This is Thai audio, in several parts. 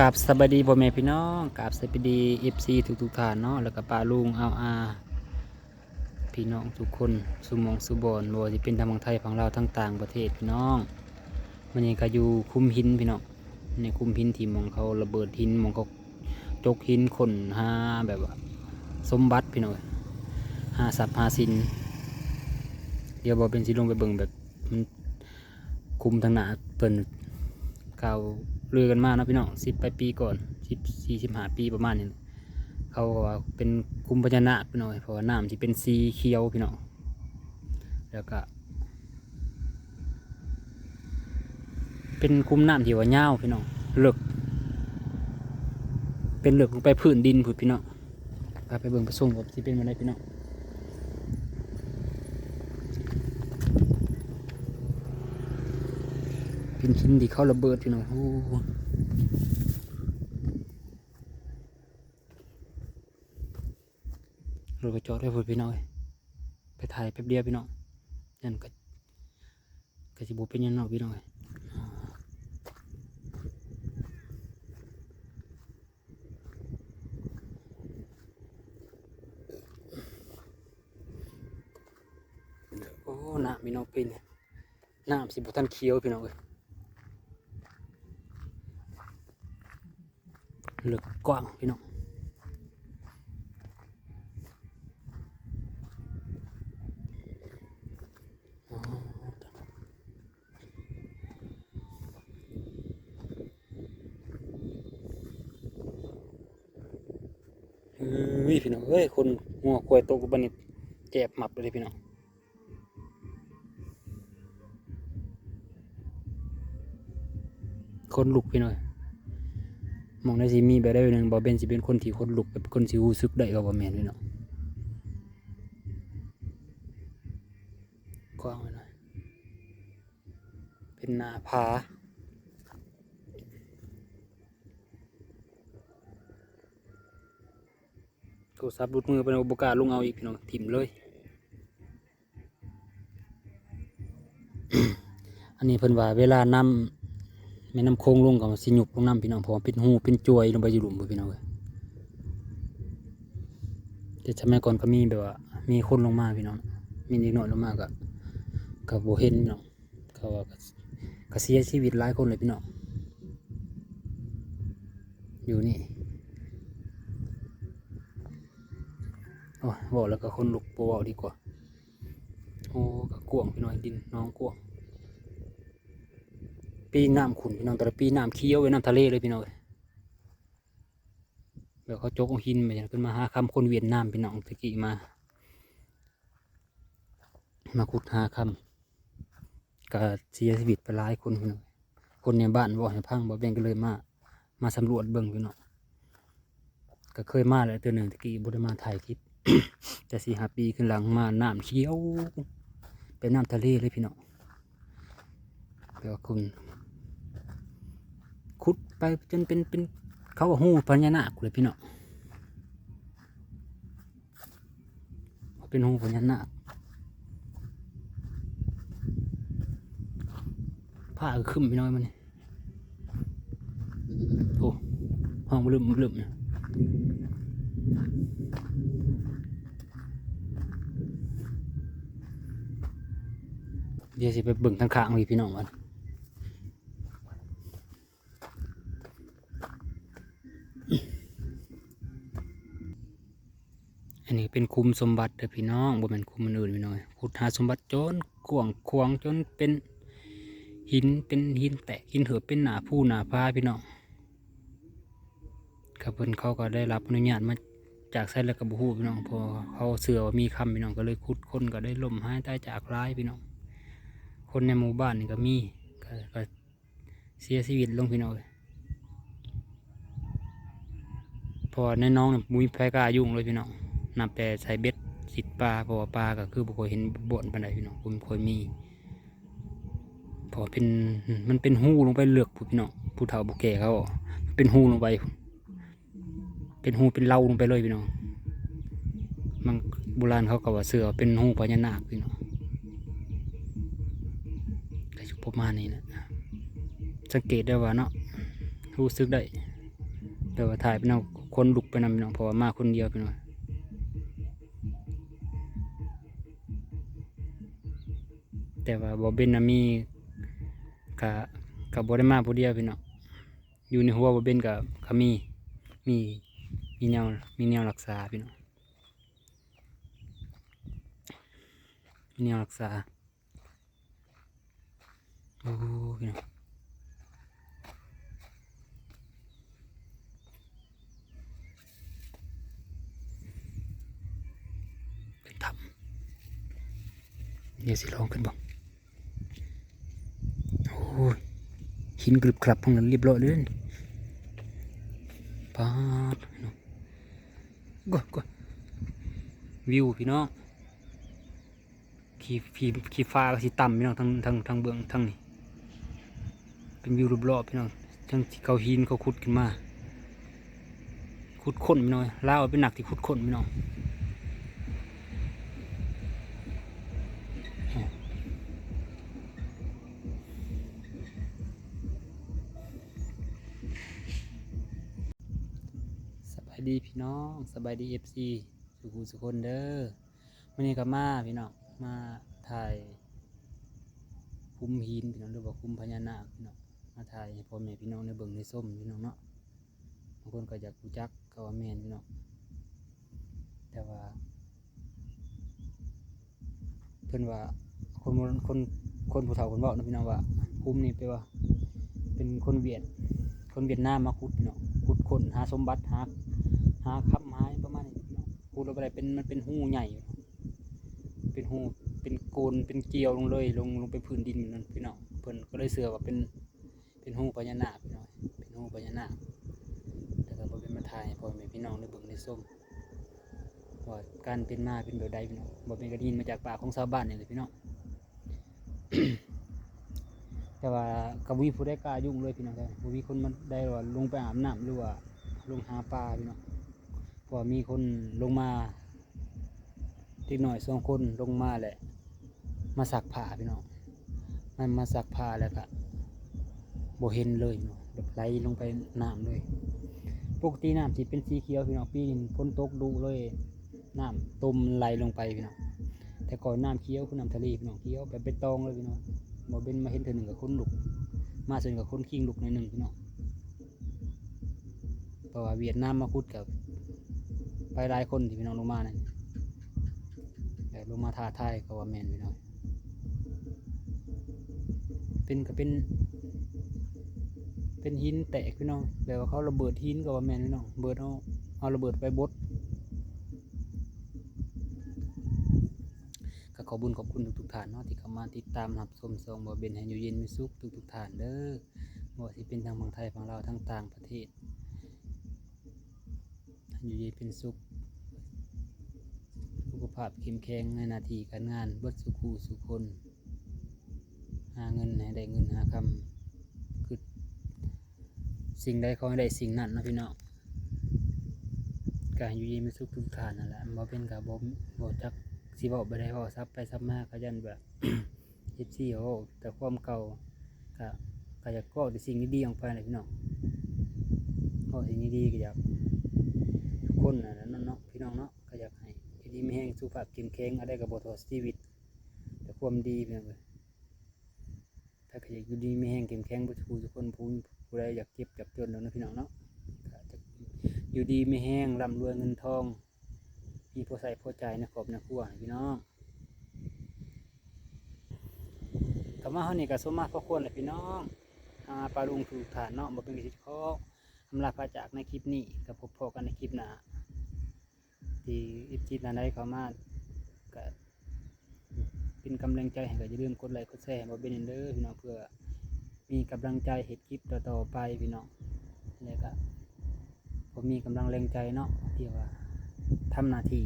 กราบสวัสดีพ่อแม่พี่น้องกราบสวัสดีเอฟซีทุกทุกๆท่านเนาะแล้วก็ป้าลุงเอาอาพี่น้องทุกคนสุมองสุบอนบ่ว่เป็นทางฝั่งไทยฝั่งลาวทั้งต่างประเทศพี่น้องมันนี้ก็อยู่คุ้มหินพี่น้องในคุ้มหินที่มองเขาระเบิดหินมองเขาจกหินคนหาแบบว่าสมบัติพี่น้องหาสับหาสิน เดี๋ยวบอเป็นสิลงไปเบิ่งแบบมันคุมทางหนาเปิ่นข่าว ลือกันมาเนะพี่น้องสิบไปปีก่อนสิบสี่สิบห้าปีประมาณนี้เขาก็ว่าเป็นคุมพญานาคพี่น้องเพราะว่าน้ำที่เป็นสีเขียวพี่น้องแล้วก็เป็นคุมน้ำที่ว่าเงาพี่น้องเหลิกเป็นเหลิกลงไปพื้นดินพูดพี่น้องไปเบิ่งไปส่งแบบที่เป็นมาได้พี่น้อง เป็นชิ้นที่เขาระเบิดพี่น้องโอ้โหรถกระจอดได้พูดพี่น้องไปถ่ายแป๊บเดียวพี่น้องนั่นก็ก็สิบุเป็นยังนอกพี่น้องเอ้ยโอ้น้ำพี่น้องเป็นน้ำสิบุทันเคี้ยวพี่น้องเอ้ย เหลือกกว้างพี่น้องอ๋อเฮ้ยพี่น้องเฮ้ยคนงัวควายตกบันนี่เจ็บหมับเลยพี่น้องคนลุกพี่น้อง มองได้สิมีแบบได้หนึ่งบอเบนสิเป็นคนที่คนลุกแบบคนสิรู้สึกได้ก็บ่แม่นเลยเนาะกว้างไปหน่อยเป็นหนาผาโทรศัพท์รุดมือไปอุปการลุงเอาอีกพี่น้องถิ่มเลย อันนี้เพิ่นว่าเวลานำ แม่น้ำโค้งลงกับสิหยุบลงน้ำพี่น้องพราะว่าเป็นหูเป็นจวยลงไปอยู่หลุมพี่น้องเลยแต่สมัยก่อนก็มีแบบว่า มีคนลงมาพี่น้องมีนิดหน่อยลงมาก็ก็บ่เห็นพี่น้องเขาว่าก็ก็เสียชีวิตหลายคนเลยพี่น้องอยู่นี่โอ้บอกแล้วก็คนลุกบ่เว้าดีกว่าโอ้ก็กวางพี่น้องดินน้องกวาง ปีน้ำขุนพี่น้องแต่ละปีน้ำเคี้ยวไว้น้ำทะเลเลยพี่น้องเอ้ยแบบเขาโจกหินมาขึ้นมาหาคำคนเวียดนามพี่น้องตะกี้มา มาขุดหาคำก็เสียชีวิตไปหลายคนพี่น้องคนในบ้านบ่ให้พังบ่แบ่งก็เลยมา มาสำรวจเบิ่งพี่น้องก็เคยมาแล้วตัวหนึ่งตะกี้บุได้มาถ่ายคลิปแต่สี่ห้าปีขึ้นหลังมาน้ำเคี้ยวเป็นน้ำทะเลเลยพี่น้องเดี๋ยวคุณ ขุดไปจนเป็นเป็นเขาว่าหูพญานาคเลยพี่น้องเป็นหูพญานาคผ้าขึ้นพี่น้อยมันนี่โอ้ห้องมันลืมมันลืมเนี่ยเดี๋ยวสิไปเบิ่งทางข้างอีกพี่น้องมัน นนี้เป็นคุมสมบัติเด้อพี่น้องบ่แม่นคุมมันอื่นพี่น้อยขุดหาสมบัติจนกวงควงจนเป็นหินเป็นหินแตกหินเหือเป็นหนาผู้หนาพาพี่น้องกับเพิ่นเขาก็ได้รับอนุญาตมาจากไซแล้วกับบูฮู้พี่น้องพอเขาเสือว่ามีคำพี่น้องก็เลยขุดคนก็ได้ล่มหายตายจากร้ายพี่น้อง คนในหมู่บ้านนี่ก็มีก็ก็เสียชีวิตลงพี่น้องพอในน้องเนี่ยมุ้ยแพ้กายุ่งเลยพี่น้อง นับแต่ใส่เบ็ดสิดปลาเพราะว่าปลาก็คือบุคอยเห็นบ่นปานใดพี่น้องผมเคยมีพอเป็นมันเป็นหูลงไปเลือกผู้พี่น้องผู้เฒ่าผู้แก่เขาเป็นหูลงไป เป็นหูเป็นเล่าลงไปเลยพี่น้องมันโบราณเขาก็ว่าเสือเป็นหูพญานาคพี่น้องก็อยู่ประมาณนี้นะสังเกตได้ว่าเนาะรู้สึกได้แต่ว่าถ่ายพี่น้องคนลุกไปนำพี่น้องเพราะว่ามาคนเดียวพี่น้อง แต่ว่าบ่เป็นน่ะมีกะกะบ่ได้มาผู้เดียวพี่น้องอยู่ในหัวบ่เป็นกะก็มีมีมีแนวมีแนวรักษาพี่น้องมีแนวรักษาโอ้พี่น้องขึ้นทำเดี๋ยวสิลองขึ้นบ้างโอ้ย หินกรึบกรับพวกนั้นเรียบร้อยเลยปาดพี่น้องก็ก็วิวพี่น้องขี่ขี่ขี่ฟ้าก็สิต่ำพี่น้องทางทางทางเบื้องทางนี้เป็นวิวรอบๆพี่น้องทั้งที่เขาหินเขาขุดขึ้นมาขุดค้นพี่น้องลาวเป็นหนักที่ขุดค้นพี่น้องายดีพี่น้องสบายดีเอฟซีสุขุสุคนเด้อวันนี้ก็มาพี่น้องมาถ่ายคุ้มหินพี่น้องหรือว่าคุ้มพญานาคพี่น้องมาถ่ายให้พ่อแม่พี่น้องในเบิ่งในส้มพี่น้องเนาะบางคนก็อยากรู้จักก็ว่าแม่นพี่น้องแต่ว่าเพิ่นว่าคนคนคนผู้เฒ่าคนบอกนะพี่น้องว่าคุ้มนี่แปว่า เป็นคนเวียดคนเวียดนามมาขุดพี่น้องขุดคนหาสมบัติหา หาคำหาประมาณนี้พี่น้องขุดลงไปได้เป็นมันเป็นหูใหญ่ เป็นหูเป็นโกนเป็นเกลียวลงเลยลงลงไปพื้นดินนั่นพี่น้องเพิ่นก็เลยเสือว่าเป็นเป็นหูพญานาคพี่น้องเป็นหูพญานาคแต่ก็เป็นมาถ่ายพอแม่พี่น้องได้เบิ่งได้ส้มว่าการเป็นมาเป็นแบบใดพี่น้องบ่เป็นกระดินมาจากปากของชาวบ้านนี่เลยพี่น้องแต่ว่ากวีผู้ได้กล้ายุ่งเลยพี่น้องแต่บ่มีคนมาได้ว่าลงไปอาบน้ำหรือว่าลงหาปลาพี่น้อง เพราะว่ามีคนลงมาเล็กหน่อยสองคนลงมาแหละ มาสักผ้าพี่น้องมันมาสักผ้าแล้วก็บเห็นเลยพี่น้องแบบไหลลงไปน้ำเลย ปกติน้ำสิเป็นสีเขียวพี่น้องปีนี้ฝนตกดุเลยน้ำตุ่มไหลลงไปพี่น้องแต่ก่อนน้ำเขียวคือน้ำทะเลพี่น้องเขียวแบบเป็นตองเลยพี่น้องบ่เป็นมาเห็นเธอหนึ่งกับคนลุก มาส่วนกับคนคิงลุกในหนึ่งพี่น้องเพราะว่าเวียดนามมาคุดกับ ไปหลายคนที่พี่น้องลงมานั่นแต่ลงมาท้าทายก็ว่าแมนพี่น้องเป็นก็เป็น เป็นหินแตกพี่น้องแบบว่าเขาระเบิดหินก็ว่าแมนพี่น้องเบิดเอาเอาระเบิดไปบดก็ขอบุญขอบคุณทุกๆท่านเนาะที่เข้ามาติดตามรับชมทรงบ่เป็นให้อยู่เย็นมีสุขทุกๆท่านเด้อบ่ว่าสิเป็นทางฝั่งไทยฝั่งลาวทั้งต่างประเทศ อยู่เย็นเป็นสุข สุขภาพเข้มแข็งในนาทีการงานบดสุขูสุคน หาเงินให้ได้เงินหาคำคือสิ่งใดเขอให้ได้สิ่งนั้นนะพี่น้องการอยู่เย็นมีสุขทุกท่านนั่นแหละบ่เป็นกับบ่บ่จักสิบอกไปได้พอซับไปซับมาก็ยันแบบเอฟซีโอแต่ความเก่าก็ก็อยากก็แต่สิ่งดีๆออกไปเลยพี่น้องก็สิ่งดีๆก็อยาก คนนะนั่นเนาะพี่น้องเนาะก็อยากให้ยู่ดีไม่แห้งสุขภาพเข้มแข็งอะไรกับบทอชีวิต แต่ความดีเพียงเลยถ้าก็อยากอยู่ดีไม่แห้งเข้มแข็งผู้ทุกทุกคนผู้ผู้ใดอยากเก็บอยากจนแล้วนะพี่น้องเนาะอยู่ดีไม่แห้งร่ำรวยเงินทองมีผู้ใส่ผู้ใจนะครบนะครัวพี่น้องกลับมาเฮานี่ก็สมมาพระควรแหละพี่น้องหาปลาลุงถูกฐานเนาะบ่เป็นกิจข้ออำลาพระจากในคลิปนี้กับพบพอกันในคลิปหน้า ที่อิจิตนาได้เข้ามาก็เป็นกำลังใจให้ก็อย่าลืมกดไลค์กดแชร์ให้บ่เป็นเด้อพี่น้องเพื่อมีกำลังใจเฮ็ดคลิปต่อๆไปพี่น้องแล้วก็ผมมีกำลังแรงใจเนาะที่ว่าทำหน้าที่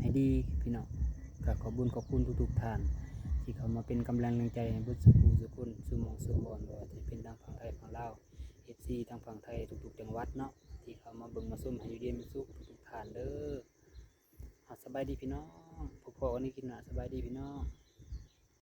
ให้ดีพี่น้องก็ขอบุญขอบคุณทุกๆท่านที่เขามาเป็นกำลังแรงใจให้บุตรสุขูสุขุนสุมองสุบอนบ่ว่าจะเป็นทางฝั่งไทยฝั่งลาวเอฟซีทางฝั่งไทยทุกๆจังหวัดเนาะที่เขามาเบิ่งมาส้มให้อยู่เย็นมีสุขทุกๆท่านเด้อ สบายดีพี่น้องพวกันนี้กินหน้าสบายดีพี่น้อง